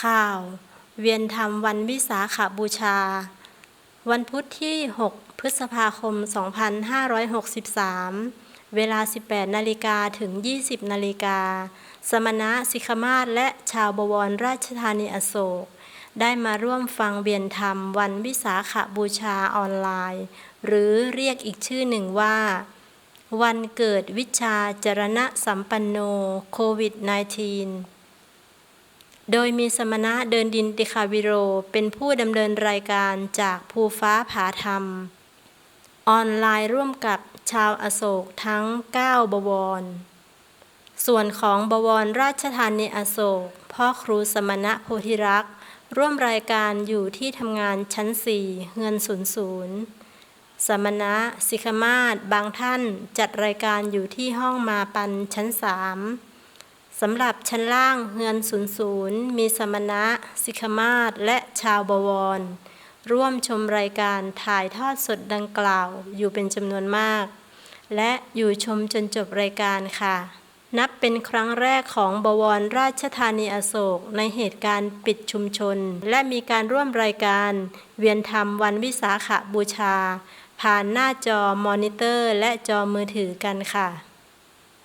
ข่าว เวียนธรรมวันวิสาขบูชา วันพุธที่ 6 พฤษภาคม 2563 เวลา 18 นาฬิกาถึง 20 นาฬิกา สมณะสิกขมาศและชาวบวรราชธานีอโศก ได้มาร่วมฟังเวียนธรรมวันวิสาขบูชาออนไลน์ หรือเรียกอีกชื่อหนึ่งว่า วันเกิดวิชาจรณะสัมปันโนโควิด -19 โดยมีสมณะเดินดินติคาวิโร เป็นผู้ดำเนินรายการจากภูฟ้าผาธรรม ออนไลน์ร่วมกับชาวอโศกทั้ง 9 บวร ส่วนของบวรราชธานีอโศก พ่อครูสมณะโพธิรักษ์ ร่วมรายการอยู่ที่ทำงานชั้น 4เฮือนศูนย์ศูนย์สมณะสิกขมาศบางท่านจัดรายการอยู่ที่ห้องมาปันชั้น3 สำหรับชั้นล่างเฮือนศูนย์ศูนย์มีสมณะ สิกมาศและชาวบวร ร่วมชมรายการถ่ายทอดสดดังกล่าวอยู่เป็นจำนวนมาก และอยู่ชมจนจบรายการค่ะ นับเป็นครั้งแรกของบวรราชธานีอโศกในเหตุการณ์ปิดชุมชน และมีการร่วมรายการ เวียนธรรมวันวิสาขบูชา ผ่านหน้าจอมอนิเตอร์ และจอมือถือกันค่ะ